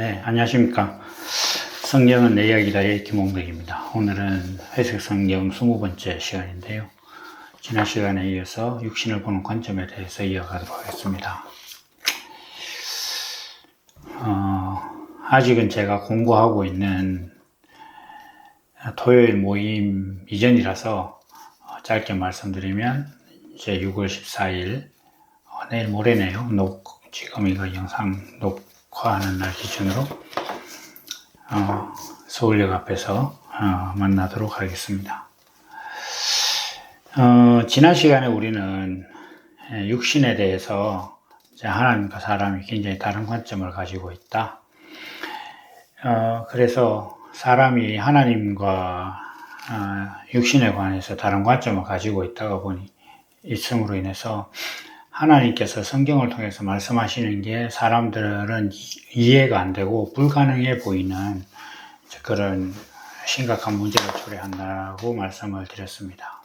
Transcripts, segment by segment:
네, 안녕하십니까. 성경은 내 이야기다의 김홍덕입니다. 오늘은 회색 성경 20번째 시간인데요. 지난 시간에 이어서 육신을 보는 관점에 대해서 이어가도록 하겠습니다. 어, 아직은 제가 공부하고 있는 토요일 모임 이전이라서 어, 짧게 말씀드리면 이제 6월 14일 어, 내일 모레네요. 녹, 지금 이거 영상 녹 화하는 날 기준으로 어, 서울역 앞에서 어, 만나도록 하겠습니다. 어, 지난 시간에 우리는 에, 육신에 대해서 하나님과 사람이 굉장히 다른 관점을 가지고 있다. 어, 그래서 사람이 하나님과 어, 육신에 관해서 다른 관점을 가지고 있다가 보니 있음으로 인해서 하나님께서 성경을 통해서 말씀하시는 게 사람들은 이해가 안 되고 불가능해 보이는 그런 심각한 문제를 초래한다고 말씀을 드렸습니다.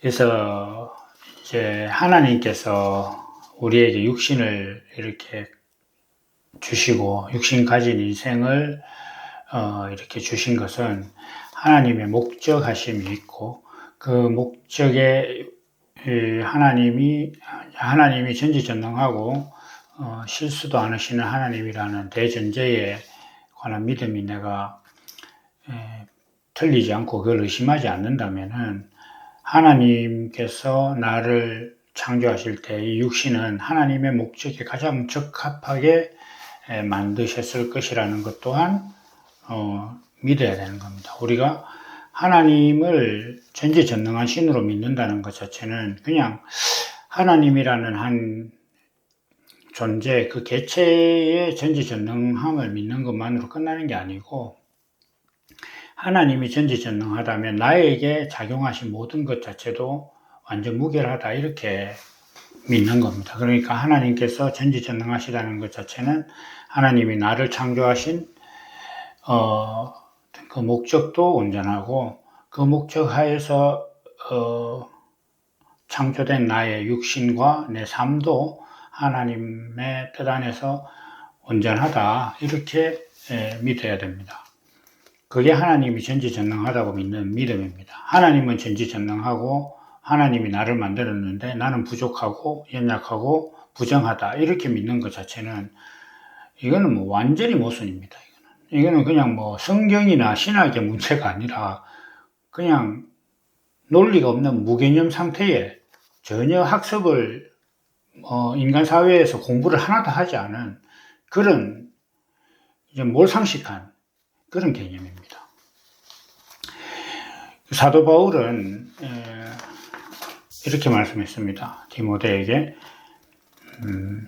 그래서 이제 하나님께서 우리에게 육신을 이렇게 주시고 육신 가진 인생을 어, 이렇게 주신 것은 하나님의 목적하심이 있고 그 목적에 하나님이 하나님이 전지전능하고 어, 실수도 않으시는 하나님이라는 대전제에 관한 믿음이 내가 에, 틀리지 않고 그걸 의심하지 않는다면은 하나님께서 나를 창조하실 때 이 육신은 하나님의 목적에 가장 적합하게 에, 만드셨을 것이라는 것 또한 어, 믿어야 되는 겁니다. 우리가 하나님을 전지전능한 신으로 믿는다는 것 자체는 그냥 하나님이라는 한 존재, 그 개체의 전지전능함을 믿는 것만으로 끝나는 게 아니고 하나님이 전지전능하다면 나에게 작용하신 모든 것 자체도 완전 무결하다 이렇게 믿는 겁니다. 그러니까 하나님께서 전지전능하시다는 것 자체는 하나님이 나를 창조하신 어, 그 목적도 온전하고 그 목적 하에서 어, 창조된 나의 육신과 내 삶도 하나님의 뜻 안에서 온전하다 이렇게 에, 믿어야 됩니다. 그게 하나님이 전지전능하다고 믿는 믿음입니다. 하나님은 전지전능하고 하나님이 나를 만들었는데 나는 부족하고 연약하고 부정하다 이렇게 믿는 것 자체는 이거는 뭐 완전히 모순입니다. 이거는 그냥 뭐 성경이나 신학의 문제가 아니라 그냥 논리가 없는 무개념 상태에 전혀 학습을 어 인간 사회에서 공부를 하나도 하지 않은 그런 이제 몰상식한 그런 개념입니다. 사도 바울은 이렇게 말씀했습니다. 디모데에게 음,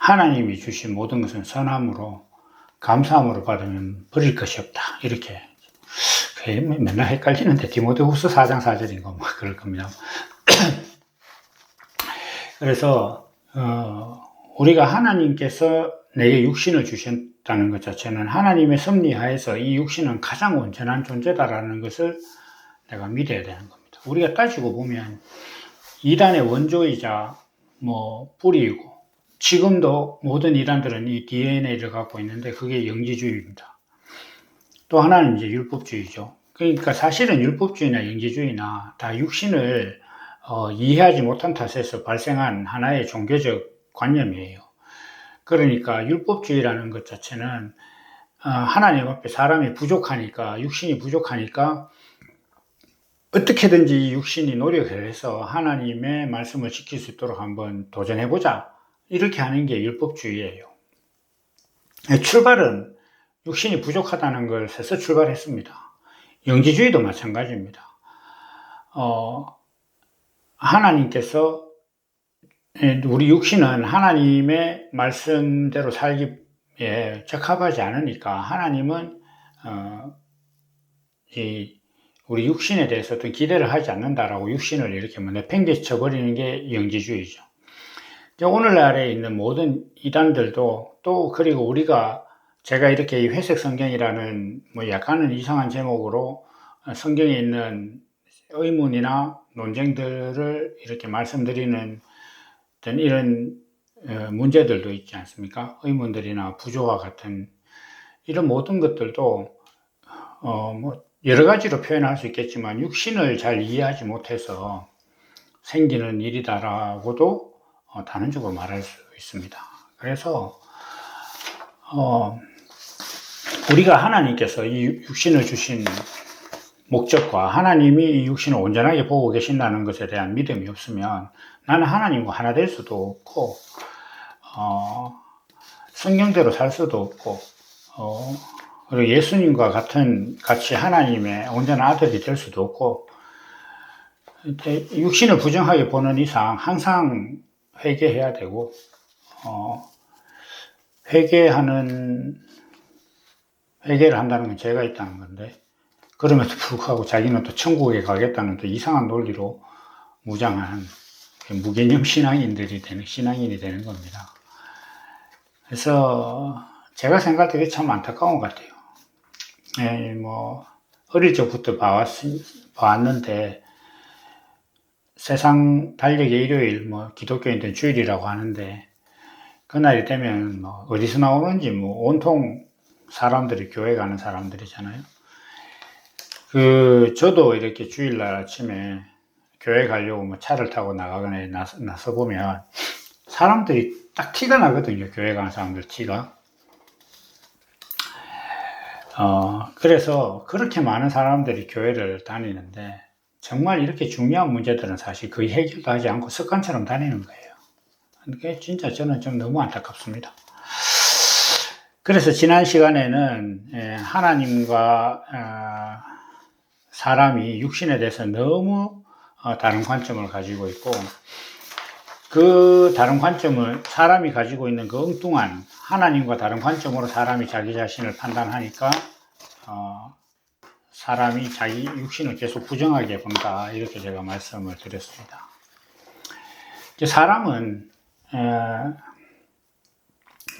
하나님이 주신 모든 것은 선함으로 감사함으로 받으면 버릴 것이 없다. 이렇게. 맨날 헷갈리는데, 디모데후서 4장 4절인 거, 뭐, 그럴 겁니다. 그래서, 어, 우리가 하나님께서 내게 육신을 주셨다는 것 자체는 하나님의 섭리하에서 이 육신은 가장 온전한 존재다라는 것을 내가 믿어야 되는 겁니다. 우리가 따지고 보면, 이단의 원조이자, 뭐, 뿌리이고, 지금도 모든 이단들은 이 DNA를 갖고 있는데 그게 영지주의입니다. 또 하나는 이제 율법주의죠. 그러니까 사실은 율법주의나 영지주의나 다 육신을 어, 이해하지 못한 탓에서 발생한 하나의 종교적 관념이에요. 그러니까 율법주의라는 것 자체는 어, 하나님 앞에 사람이 부족하니까 육신이 부족하니까 어떻게든지 육신이 노력을 해서 하나님의 말씀을 지킬 수 있도록 한번 도전해보자. 이렇게 하는 게 율법주의예요. 출발은 육신이 부족하다는 걸 해서 출발했습니다. 영지주의도 마찬가지입니다. 어, 하나님께서 우리 육신은 하나님의 말씀대로 살기에 적합하지 않으니까 하나님은 어, 이 우리 육신에 대해서 도 기대를 하지 않는다라고 육신을 이렇게 뭐 내팽개쳐 버리는 게 영지주의죠. 오늘날에 있는 모든 이단들도 또 그리고 우리가 제가 이렇게 회색 성경이라는 뭐 약간은 이상한 제목으로 성경에 있는 의문이나 논쟁들을 이렇게 말씀드리는 이런 어, 문제들도 있지 않습니까? 의문들이나 부조와 같은 이런 모든 것들도 어, 뭐 여러 가지로 표현할 수 있겠지만 육신을 잘 이해하지 못해서 생기는 일이다라고도 어, 단언적으로 말할 수 있습니다. 그래서 어, 우리가 하나님께서 이 육신을 주신 목적과 하나님이 이 육신을 온전하게 보고 계신다는 것에 대한 믿음이 없으면 나는 하나님과 하나 될 수도 없고 어, 성경대로 살 수도 없고 어, 그리고 예수님과 같은 같이 하나님의 온전한 아들이 될 수도 없고 육신을 부정하게 보는 이상 항상 회개해야 되고 어, 회개하는 회개를 한다는 건 죄가 있다는 건데 그럼에도 불구하고 자기는 또 천국에 가겠다는 또 이상한 논리로 무장한 무개념 신앙인들이 되는 신앙인이 되는 겁니다. 그래서 제가 생각할 때 참 안타까운 것 같아요. 예, 뭐 어릴 적부터 봐왔, 봐왔는데 세상 달력의 일요일 뭐 기독교인들 주일이라고 하는데 그날이 되면 뭐 어디서 나오는지 뭐 온통 사람들이 교회 가는 사람들이잖아요. 그 저도 이렇게 주일날 아침에 교회 가려고 뭐 차를 타고 나가거나 나서, 나서 보면 사람들이 딱 티가 나거든요. 교회 가는 사람들 티가. 어, 그래서 그렇게 많은 사람들이 교회를 다니는데 정말 이렇게 중요한 문제들은 사실 거의 해결도 하지 않고 습관처럼 다니는 거예요. 그게 진짜 저는 좀 너무 안타깝습니다. 그래서 지난 시간에는 예, 하나님과 어, 사람이 육신에 대해서 너무 어, 다른 관점을 가지고 있고 그 다른 관점을 사람이 가지고 있는 그 엉뚱한 하나님과 다른 관점으로 사람이 자기 자신을 판단하니까 어, 사람이 자기 육신을 계속 부정하게 본다 이렇게 제가 말씀을 드렸습니다. 사람은 에,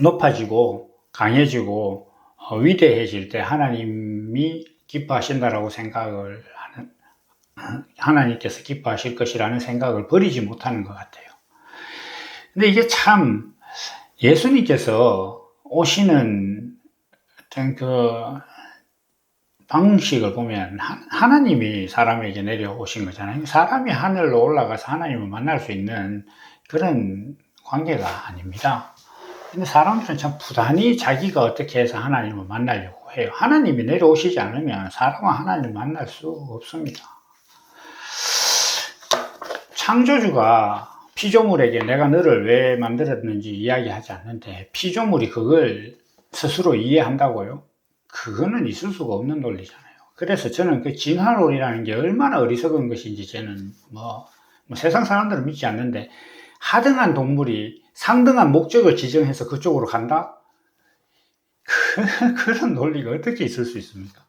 높아지고 강해지고 어, 위대해질 때 하나님이 기뻐하신다라고 생각을 하는 하나님께서 기뻐하실 것이라는 생각을 버리지 못하는 것 같아요. 근데 이게 참 예수님께서 오시는 어떤 그 방식을 보면 하나님이 사람에게 내려오신 거잖아요. 사람이 하늘로 올라가서 하나님을 만날 수 있는 그런 관계가 아닙니다. 근데 사람들은 참 부단히 자기가 어떻게 해서 하나님을 만나려고 해요. 하나님이 내려오시지 않으면 사람은 하나님을 만날 수 없습니다. 창조주가 피조물에게 내가 너를 왜 만들었는지 이야기하지 않는데 피조물이 그걸 스스로 이해한다고요? 그거는 있을 수가 없는 논리잖아요. 그래서 저는 그 진화론이라는 게 얼마나 어리석은 것인지 저는 뭐, 뭐 세상 사람들은 믿지 않는데 하등한 동물이 상등한 목적을 지정해서 그쪽으로 간다? 그런 논리가 어떻게 있을 수 있습니까?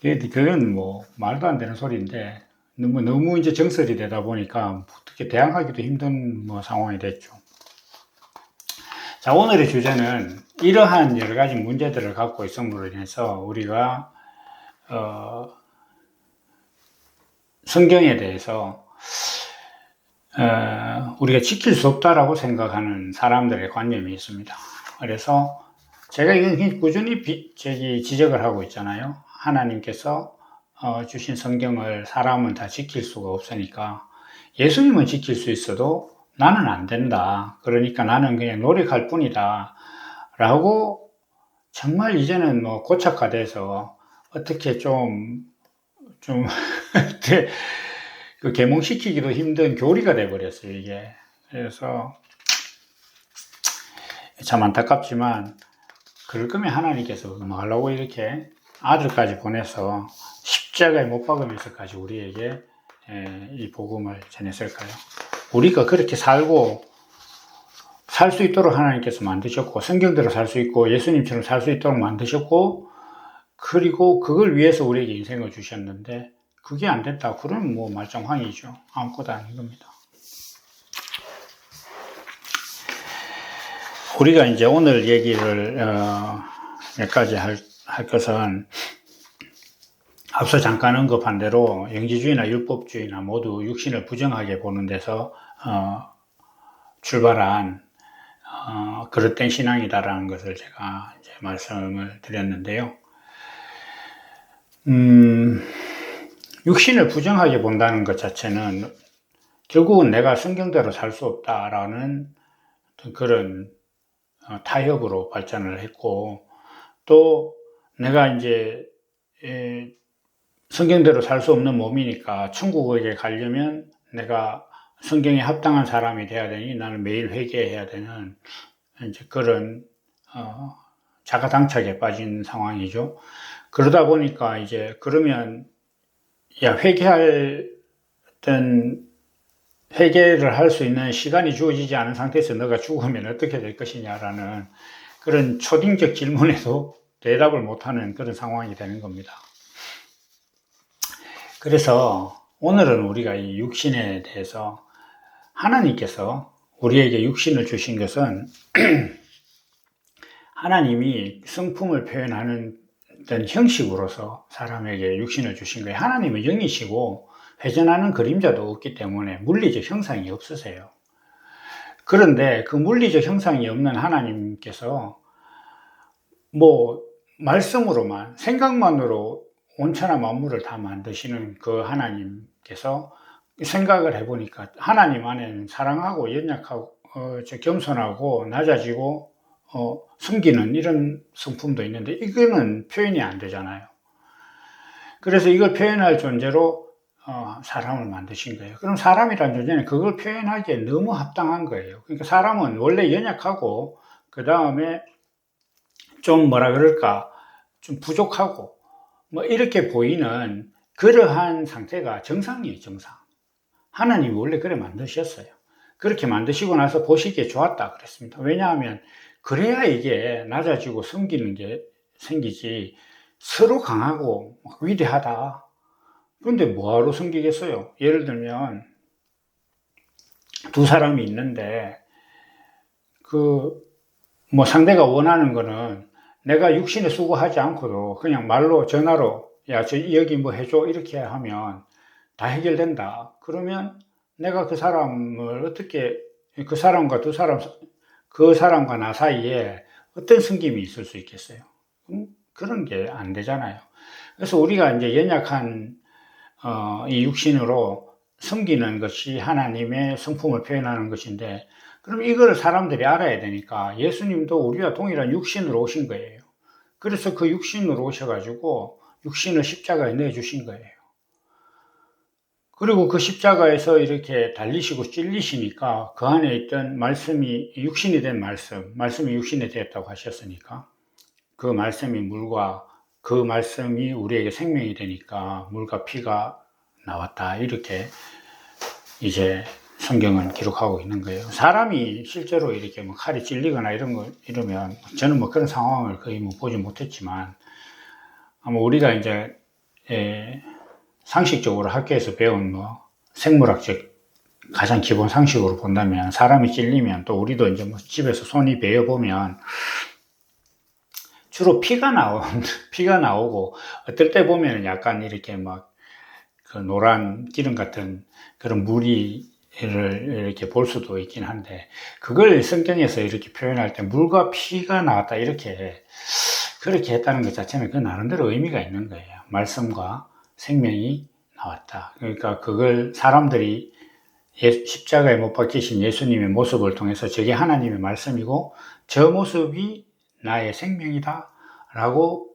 그건 뭐 말도 안 되는 소리인데 너무 너무 이제 정설이 되다 보니까 어떻게 대항하기도 힘든 뭐 상황이 됐죠. 자 오늘의 주제는 이러한 여러 가지 문제들을 갖고 있음으로 인해서 우리가 어, 성경에 대해서 어, 우리가 지킬 수 없다라고 생각하는 사람들의 관념이 있습니다. 그래서 제가 이건 꾸준히 비, 저기 지적을 하고 있잖아요. 하나님께서 어, 주신 성경을 사람은 다 지킬 수가 없으니까 예수님은 지킬 수 있어도 나는 안 된다. 그러니까 나는 그냥 노력할 뿐이다. 라고 정말 이제는 뭐 고착화돼서 어떻게 좀, 좀, 그 개몽시키기도 힘든 교리가 돼버렸어요, 이게. 그래서 참 안타깝지만, 그럴 거면 하나님께서 뭐 하려고 이렇게 아들까지 보내서 십자가에 못 박으면서까지 우리에게 이 복음을 전했을까요? 우리가 그렇게 살고 살 수 있도록 하나님께서 만드셨고 성경대로 살 수 있고 예수님처럼 살 수 있도록 만드셨고 그리고 그걸 위해서 우리에게 인생을 주셨는데 그게 안 됐다. 그러면 뭐 말짱황이죠. 아무것도 아닌 겁니다. 우리가 이제 오늘 얘기를 어, 몇 가지 할, 할 것은 앞서 잠깐 언급한 대로 영지주의나 율법주의나 모두 육신을 부정하게 보는 데서 어, 출발한 어, 그릇된 신앙이다라는 것을 제가 이제 말씀을 드렸는데요. 음, 육신을 부정하게 본다는 것 자체는 결국은 내가 성경대로 살 수 없다라는 그런 어, 타협으로 발전을 했고 또 내가 이제 에, 성경대로 살 수 없는 몸이니까 천국에 가려면 내가 성경에 합당한 사람이 돼야 되니 나는 매일 회개해야 되는 이제 그런 어, 자가당착에 빠진 상황이죠. 그러다 보니까 이제 그러면 야 회개할 어떤 회개를 할 수 있는 시간이 주어지지 않은 상태에서 너가 죽으면 어떻게 될 것이냐라는 그런 초딩적 질문에도 대답을 못하는 그런 상황이 되는 겁니다. 그래서 오늘은 우리가 이 육신에 대해서 하나님께서 우리에게 육신을 주신 것은 하나님이 성품을 표현하는 어떤 형식으로서 사람에게 육신을 주신 거예요. 하나님은 영이시고 회전하는 그림자도 없기 때문에 물리적 형상이 없으세요. 그런데 그 물리적 형상이 없는 하나님께서 뭐 말씀으로만 생각만으로 온천한 만물을 다 만드시는 그 하나님께서 생각을 해보니까 하나님 안에는 사랑하고 연약하고 어, 겸손하고 낮아지고 어, 숨기는 이런 성품도 있는데 이거는 표현이 안 되잖아요. 그래서 이걸 표현할 존재로 어, 사람을 만드신 거예요. 그럼 사람이란 존재는 그걸 표현하기에 너무 합당한 거예요. 그러니까 사람은 원래 연약하고 그 다음에 좀 뭐라 그럴까 좀 부족하고 뭐 이렇게 보이는 그러한 상태가 정상이에요, 정상. 하나님이 원래 그래 만드셨어요. 그렇게 만드시고 나서 보시기에 좋았다 그랬습니다. 왜냐하면 그래야 이게 낮아지고 숨기는 게 생기지 서로 강하고 위대하다. 그런데 뭐하러 숨기겠어요? 예를 들면 두 사람이 있는데 그 뭐 상대가 원하는 거는 내가 육신에 수고하지 않고도 그냥 말로 전화로 야 저 여기 뭐 해줘 이렇게 하면 다 해결된다. 그러면 내가 그 사람을 어떻게 그 사람과 두 사람 그 사람과 나 사이에 어떤 숨김이 있을 수 있겠어요? 음, 그런 게 안 되잖아요. 그래서 우리가 이제 연약한 어, 이 육신으로 숨기는 것이 하나님의 성품을 표현하는 것인데 그럼 이걸 사람들이 알아야 되니까 예수님도 우리와 동일한 육신으로 오신 거예요. 그래서 그 육신으로 오셔가지고 육신을 십자가에 내주신 거예요. 그리고 그 십자가에서 이렇게 달리시고 찔리시니까 그 안에 있던 말씀이 육신이 된 말씀, 말씀이 육신이 되었다고 하셨으니까 그 말씀이 물과 그 말씀이 우리에게 생명이 되니까 물과 피가 나왔다. 이렇게 이제 성경은 기록하고 있는 거예요. 사람이 실제로 이렇게 뭐 칼이 찔리거나 이런 거, 이러면 저는 뭐 그런 상황을 거의 뭐 보지 못했지만 아마 우리가 이제, 예, 상식적으로 학교에서 배운 뭐 생물학적 가장 기본 상식으로 본다면 사람이 찔리면 또 우리도 이제 뭐 집에서 손이 베어 보면 주로 피가 나오 피가 나오고 어떨 때 보면 약간 이렇게 막 그 노란 기름 같은 그런 물이 를 이렇게 볼 수도 있긴 한데 그걸 성경에서 이렇게 표현할 때 물과 피가 나왔다 이렇게 그렇게 했다는 것 자체는 그 나름대로 의미가 있는 거예요. 말씀과 생명이 나왔다. 그러니까 그걸 사람들이 십자가에 못 박히신 예수님의 모습을 통해서 저게 하나님의 말씀이고 저 모습이 나의 생명이다 라고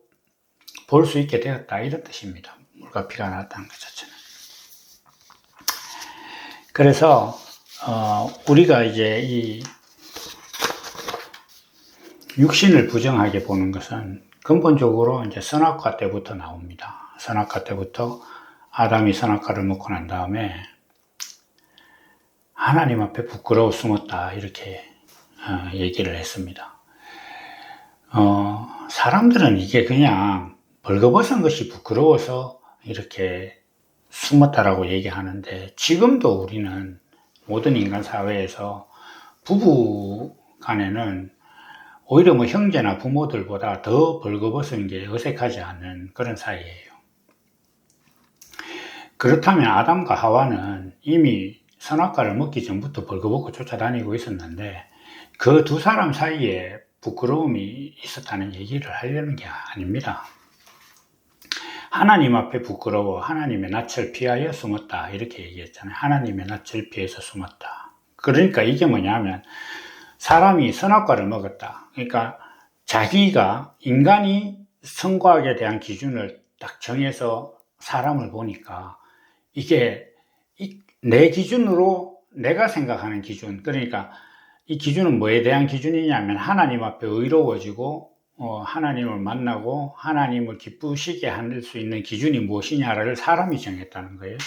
볼 수 있게 되었다 이런 뜻입니다. 물과 피가 나왔다는 것 자체는. 그래서 어, 우리가 이제 이 육신을 부정하게 보는 것은 근본적으로 이제 선악과 때부터 나옵니다. 선악과 때부터 아담이 선악과를 먹고 난 다음에 하나님 앞에 부끄러워 숨었다 이렇게 어, 얘기를 했습니다. 어, 사람들은 이게 그냥 벌거벗은 것이 부끄러워서 이렇게 숨었다라고 얘기하는데 지금도 우리는 모든 인간 사회에서 부부 간에는 오히려 뭐 형제나 부모들보다 더 벌거벗은 게 어색하지 않은 그런 사이예요. 그렇다면 아담과 하와는 이미 선악과를 먹기 전부터 벌거벗고 쫓아다니고 있었는데 그 두 사람 사이에 부끄러움이 있었다는 얘기를 하려는 게 아닙니다. 하나님 앞에 부끄러워 하나님의 낯을 피하여 숨었다 이렇게 얘기했잖아요. 하나님의 낯을 피해서 숨었다. 그러니까 이게 뭐냐면 사람이 선악과를 먹었다. 그러니까 자기가 인간이 성과학에 대한 기준을 딱 정해서 사람을 보니까 이게 이- 내 기준으로 내가 생각하는 기준 그러니까 이 기준은 뭐에 대한 기준이냐면 하나님 앞에 의로워지고 어, 하나님을 만나고 하나님을 기쁘시게 할 수 있는 기준이 무엇이냐를 사람이 정했다는 거예요.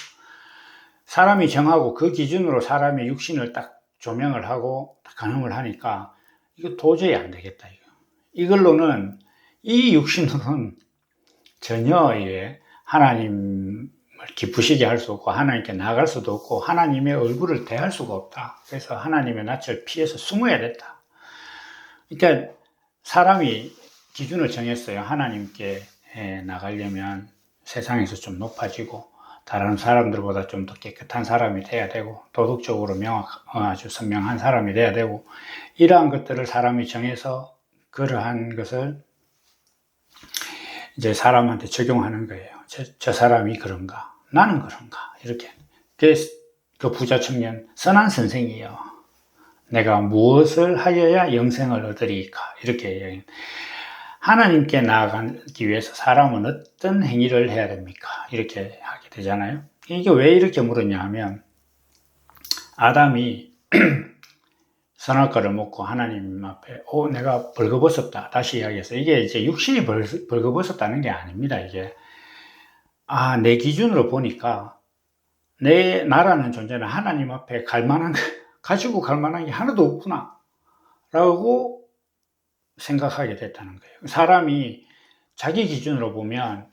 사람이 정하고 그 기준으로 사람의 육신을 딱 조명을 하고 가늠을 하니까 이거 도저히 안 되겠다 이거. 이걸로는 이 육신으로는 전혀 예, 하나님을 기쁘시게 할 수 없고 하나님께 나아갈 수도 없고 하나님의 얼굴을 대할 수가 없다. 그래서 하나님의 낯을 피해서 숨어야 됐다. 그러니까 사람이 기준을 정했어요. 하나님께 예, 나가려면 세상에서 좀 높아지고 다른 사람들보다 좀 더 깨끗한 사람이 돼야 되고 도덕적으로 명확 어, 아주 선명한 사람이 돼야 되고 이러한 것들을 사람이 정해서 그러한 것을 이제 사람한테 적용하는 거예요. 저, 저 사람이 그런가? 나는 그런가? 이렇게. 그래서 그 부자 청년, 선한 선생이요. 내가 무엇을 하여야 영생을 얻으리까? 이렇게. 하나님께 나아가기 위해서 사람은 어떤 행위를 해야 됩니까? 이렇게 하게 되잖아요. 이게 왜 이렇게 물었냐 하면, 아담이 선악과를 먹고 하나님 앞에 오 내가 벌거벗었다 다시 이야기해서 이게 이제 육신이 벌, 벌거벗었다는 게 아닙니다 이게 아 내 기준으로 보니까 내 나라는 존재는 하나님 앞에 갈 만한 거- 가지고 갈 만한 게 하나도 없구나. 라고 생각하게 됐다는 거예요. 사람이 자기 기준으로 보면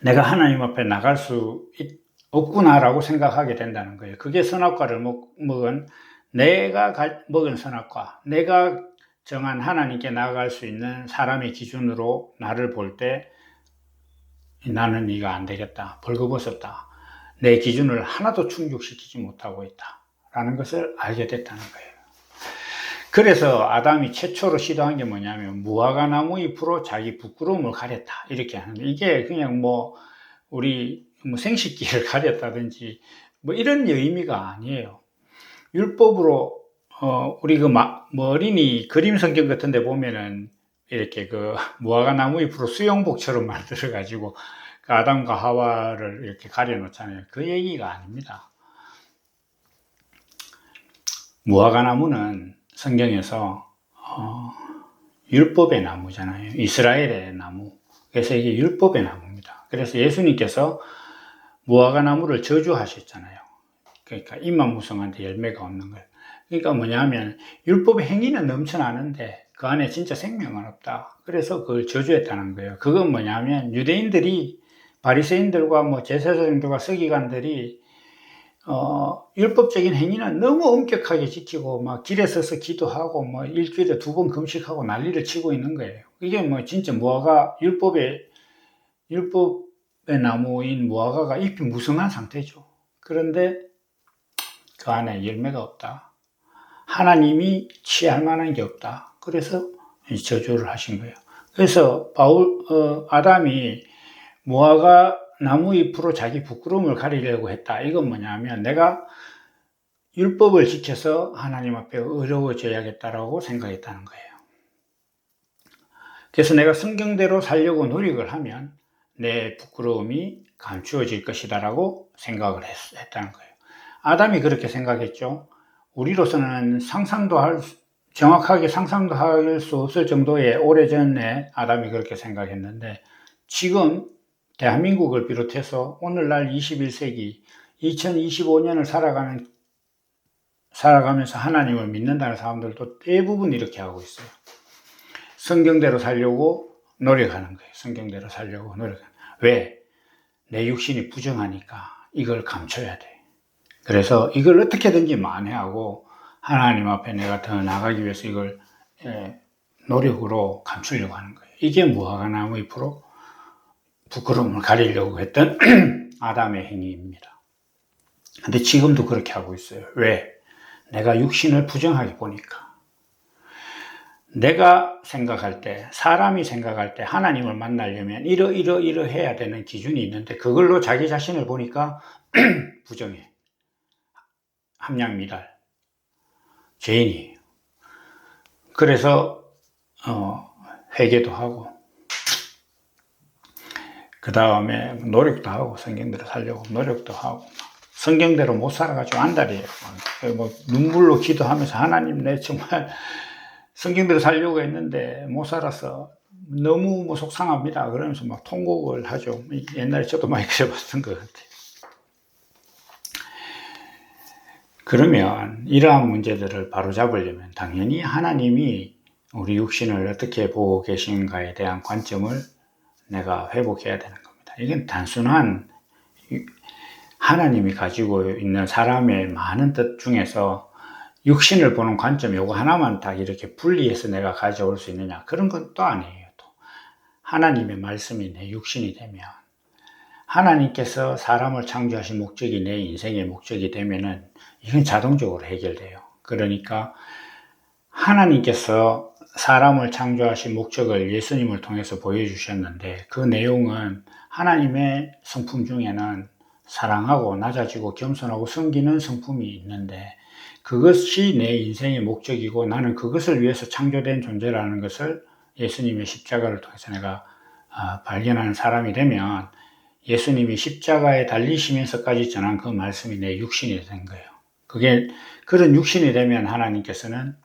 내가 하나님 앞에 나갈 수 있- 없구나라고 생각하게 된다는 거예요. 그게 선악과를 먹, 먹은 내가 가- 먹은 선악과, 내가 정한 하나님께 나아갈 수 있는 사람의 기준으로 나를 볼 때 나는 이거 안 되겠다. 벌거벗었다. 내 기준을 하나도 충족시키지 못하고 있다. 라는 것을 알게 됐다는 거예요. 그래서 아담이 최초로 시도한 게 뭐냐면 무화과 나무 잎으로 자기 부끄러움을 가렸다. 이렇게 하는 거예요. 이게 그냥 뭐 우리 뭐 생식기를 가렸다든지 뭐 이런 의미가 아니에요. 율법으로 어 우리 그 마, 뭐 그림 성경 같은 데 보면은 이렇게 그 무화과 나무 잎으로 수영복처럼 만들어 가지고 그 아담과 하와를 이렇게 가려 놓잖아요. 그 얘기가 아닙니다. 무화과 나무는 성경에서 어, 율법의 나무잖아요. 이스라엘의 나무. 그래서 이게 율법의 나무입니다. 그래서 예수님께서 무화과 나무를 저주하셨잖아요. 그러니까 입만 무성한데 열매가 없는 거예요. 그러니까 뭐냐면 율법의 행위는 넘쳐나는데 그 안에 진짜 생명은 없다. 그래서 그걸 저주했다는 거예요. 그건 뭐냐면 유대인들이 바리새인들과 뭐 제사장들과 서기관들이 어, 율법적인 행위는 너무 엄격하게 지키고 막 길에 서서 기도하고 뭐 일주일에 두 번 금식하고 난리를 치고 있는 거예요. 이게 뭐 진짜 무화과 율법의 율법의 나무인 무화과가 잎이 무성한 상태죠. 그런데 그 안에 열매가 없다. 하나님이 취할 만한 게 없다. 그래서 이 저주를 하신 거예요. 그래서 바울 어, 아담이 무화과 나무 잎으로 자기 부끄러움을 가리려고 했다. 이건 뭐냐면 내가 율법을 지켜서 하나님 앞에 의로워져야겠다라고 생각했다는 거예요. 그래서 내가 성경대로 살려고 노력을 하면 내 부끄러움이 감추어질 것이다라고 생각을 했, 했다는 거예요. 아담이 그렇게 생각했죠. 우리로서는 상상도 할, 수- 정확하게 상상도 할 수 없을 정도의 오래전에 아담이 그렇게 생각했는데 지금 대한민국을 비롯해서 오늘날 21세기 2025년을 살아가는 살아가면서 하나님을 믿는다는 사람들도 대부분 이렇게 하고 있어요. 성경대로 살려고 노력하는 거예요. 성경대로 살려고 노력하는. 왜? 내 육신이 부정하니까 이걸 감춰야 돼. 그래서 이걸 어떻게든지 만회하고 하나님 앞에 내가 더 나가기 위해서 이걸 예, 노력으로 감추려고 하는 거예요. 이게 무화과 나무 잎으로 부끄러움을 가리려고 했던 아담의 행위입니다. 근데 지금도 그렇게 하고 있어요. 왜? 내가 육신을 부정하게 보니까. 내가 생각할 때, 사람이 생각할 때 하나님을 만나려면 이러, 이러, 이러 해야 되는 기준이 있는데 그걸로 자기 자신을 보니까 부정해. 함량 미달. 죄인이에요. 그래서, 어, 회개도 하고, 그 다음에 노력도 하고, 성경대로 살려고 노력도 하고, 성경대로 못 살아가지고 안달이에요. 뭐, 눈물로 기도하면서 하나님 내 정말 성경대로 살려고 했는데 못 살아서 너무 뭐 속상합니다. 그러면서 막 통곡을 하죠. 옛날에 저도 많이 그래봤던 것 같아요. 그러면 이러한 문제들을 바로잡으려면 당연히 하나님이 우리 육신을 어떻게 보고 계신가에 대한 관점을 내가 회복해야 되는 겁니다. 이건 단순한 하나님이 가지고 있는 사람의 많은 뜻 중에서 육신을 보는 관점 요거 하나만 다 이렇게 분리해서 내가 가져올 수 있느냐 그런 건 또 아니에요. 또 하나님의 말씀이 내 육신이 되면 하나님께서 사람을 창조하신 목적이 내 인생의 목적이 되면은 이건 자동적으로 해결돼요. 그러니까 하나님께서 사람을 창조하신 목적을 예수님을 통해서 보여주셨는데 그 내용은 하나님의 성품 중에는 사랑하고 낮아지고 겸손하고 섬기는 성품이 있는데 그것이 내 인생의 목적이고 나는 그것을 위해서 창조된 존재라는 것을 예수님의 십자가를 통해서 내가 아, 발견하는 사람이 되면 예수님이 십자가에 달리시면서까지 전한 그 말씀이 내 육신이 된 거예요. 그게 그런 육신이 되면 하나님께서는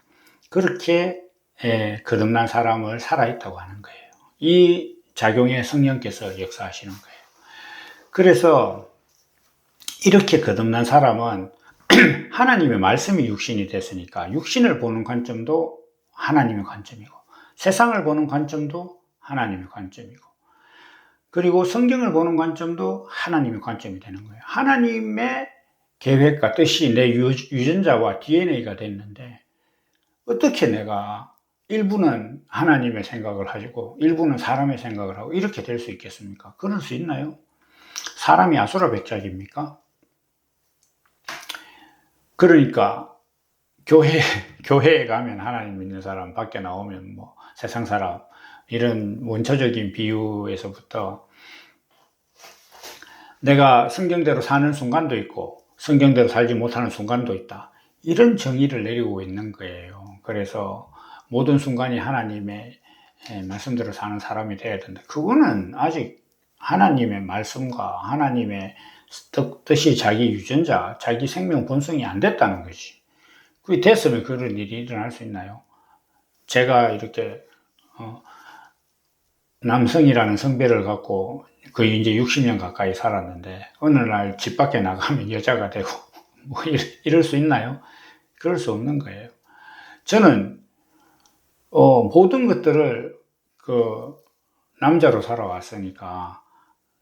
그렇게 거듭난 사람을 살아있다고 하는 거예요. 이 작용에 성령께서 역사하시는 거예요. 그래서 이렇게 거듭난 사람은 하나님의 말씀이 육신이 됐으니까 육신을 보는 관점도 하나님의 관점이고 세상을 보는 관점도 하나님의 관점이고 그리고 성경을 보는 관점도 하나님의 관점이 되는 거예요. 하나님의 계획과 뜻이 내 유전자와 DNA가 됐는데 어떻게 내가 일부는 하나님의 생각을 하고 일부는 사람의 생각을 하고 이렇게 될 수 있겠습니까? 그럴 수 있나요? 사람이 아수라 백작입니까? 그러니까 교회 교회에 가면 하나님 믿는 사람 밖에 나오면 뭐 세상 사람 이런 원초적인 비유에서부터 내가 성경대로 사는 순간도 있고 성경대로 살지 못하는 순간도 있다. 이런 정의를 내리고 있는 거예요. 그래서 모든 순간이 하나님의 말씀대로 사는 사람이 돼야 된다. 그거는 아직 하나님의 말씀과 하나님의 뜻이 자기 유전자, 자기 생명 본성이 안 됐다는 거지. 그게 됐으면 그런 일이 일어날 수 있나요? 제가 이렇게 어, 남성이라는 성별을 갖고 거의 이제 60년 가까이 살았는데 어느 날 집 밖에 나가면 여자가 되고 뭐 이럴 수 있나요? 그럴 수 없는 거예요. 저는 어, 모든 것들을 그 남자로 살아왔으니까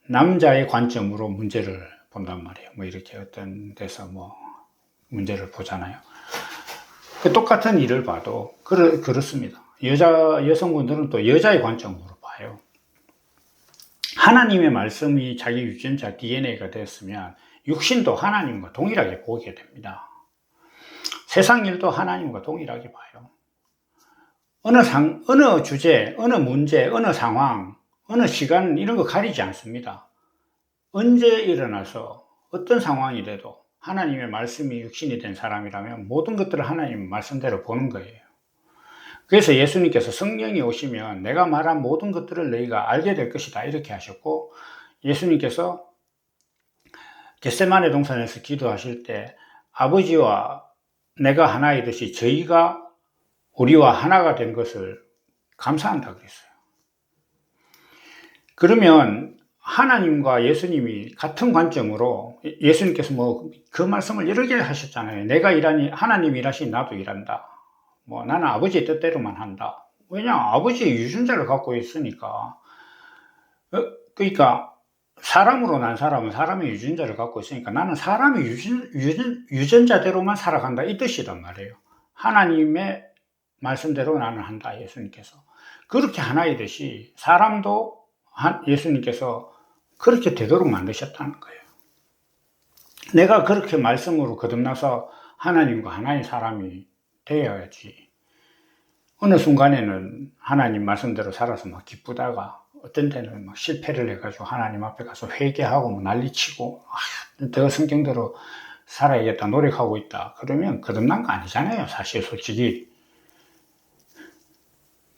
남자의 관점으로 문제를 본단 말이에요. 뭐 이렇게 어떤 데서 뭐 문제를 보잖아요. 그 똑같은 일을 봐도 그렇, 그렇습니다. 여자, 여성분들은 또 여자의 관점으로. 하나님의 말씀이 자기 유전자 DNA가 됐으면 육신도 하나님과 동일하게 보게 됩니다. 세상 일도 하나님과 동일하게 봐요. 어느 상, 어느 주제, 어느 문제, 어느 상황, 어느 시간 이런 거 가리지 않습니다. 언제 일어나서 어떤 상황이 돼도 하나님의 말씀이 육신이 된 사람이라면 모든 것들을 하나님 말씀대로 보는 거예요. 그래서 예수님께서 성령이 오시면 내가 말한 모든 것들을 너희가 알게 될 것이다 이렇게 하셨고 예수님께서 겟세마네 동산에서 기도하실 때 아버지와 내가 하나이듯이 저희가 우리와 하나가 된 것을 감사한다 그랬어요. 그러면 하나님과 예수님이 같은 관점으로 예수님께서 뭐 그 말씀을 여러 개 하셨잖아요. 내가 일하니 하나님 일하시 나도 일한다. 뭐 나는 아버지의 뜻대로만 한다. 왜냐 아버지의 유전자를 갖고 있으니까. 어, 그러니까 사람으로 난 사람은 사람의 유전자를 갖고 있으니까 나는 사람의 유전, 유전, 유전자대로만 살아간다 이 뜻이란 말이에요. 하나님의 말씀대로 나는 한다 예수님께서 그렇게 하나이듯이 사람도 예수님께서 그렇게 되도록 만드셨다는 거예요. 내가 그렇게 말씀으로 거듭나서 하나님과 하나의 사람이 되어야지. 어느 순간에는 하나님 말씀대로 살아서 막 기쁘다가 어떤 때는 막 실패를 해가지고 하나님 앞에 가서 회개하고 뭐 난리치고 아, 더 성경대로 살아야겠다 노력하고 있다. 그러면 거듭난 거 아니잖아요 사실 솔직히.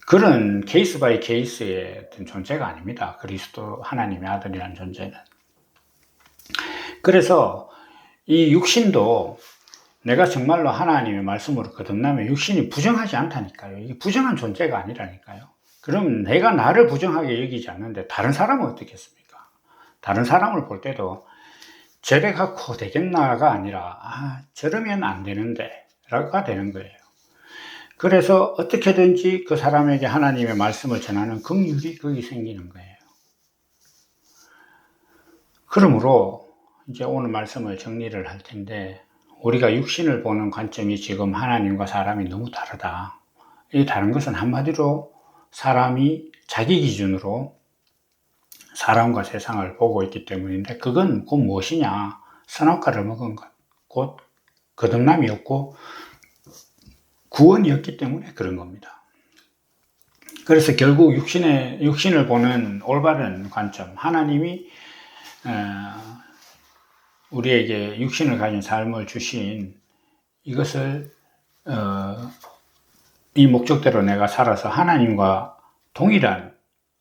그런 케이스 바이 케이스의 어떤 존재가 아닙니다 그리스도 하나님의 아들이라는 존재는. 그래서 이 육신도 내가 정말로 하나님의 말씀으로 거듭나면 육신이 부정하지 않다니까요. 이게 부정한 존재가 아니라니까요. 그럼 내가 나를 부정하게 여기지 않는데 다른 사람은 어떻겠습니까? 다른 사람을 볼 때도 저래 갖고 되겠나가 아니라 아, 저러면 안 되는데 라가 되는 거예요. 그래서 어떻게든지 그 사람에게 하나님의 말씀을 전하는 긍휼이 거기 생기는 거예요. 그러므로 이제 오늘 말씀을 정리를 할 텐데 우리가 육신을 보는 관점이 지금 하나님과 사람이 너무 다르다. 이 다른 것은 한마디로 사람이 자기 기준으로 사람과 세상을 보고 있기 때문인데 그건 곧 무엇이냐? 선악과를 먹은 것, 곧 거듭남이었고 구원이었기 때문에 그런 겁니다. 그래서 결국 육신의 육신을 보는 올바른 관점, 하나님이 어, 우리에게 육신을 가진 삶을 주신 이것을 어, 이 목적대로 내가 살아서 하나님과 동일한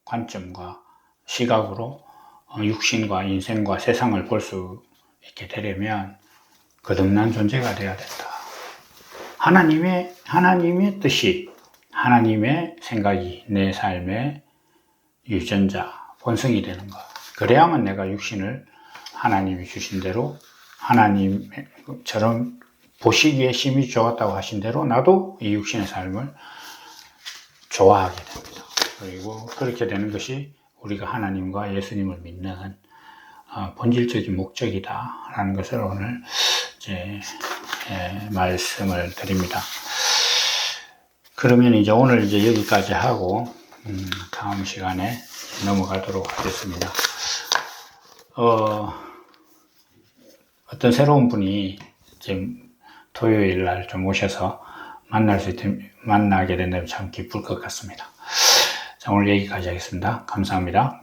관점과 시각으로 어, 육신과 인생과 세상을 볼 수 있게 되려면 거듭난 존재가 되어야 된다. 하나님의 하나님의 뜻이 하나님의 생각이 내 삶의 유전자 본성이 되는 것. 그래야만 내가 육신을 하나님이 주신 대로 하나님처럼 보시기에 심히 좋았다고 하신 대로 나도 이 육신의 삶을 좋아하게 됩니다. 그리고 그렇게 되는 것이 우리가 하나님과 예수님을 믿는 어, 본질적인 목적이다라는 것을 오늘 이제 예, 말씀을 드립니다. 그러면 이제 오늘 이제 여기까지 하고 음, 다음 시간에 넘어가도록 하겠습니다. 어, 어떤 새로운 분이 지금 토요일 날 좀 오셔서 만날 수 있, 만나게 된다면 참 기쁠 것 같습니다. 자, 오늘 여기까지 하겠습니다. 감사합니다.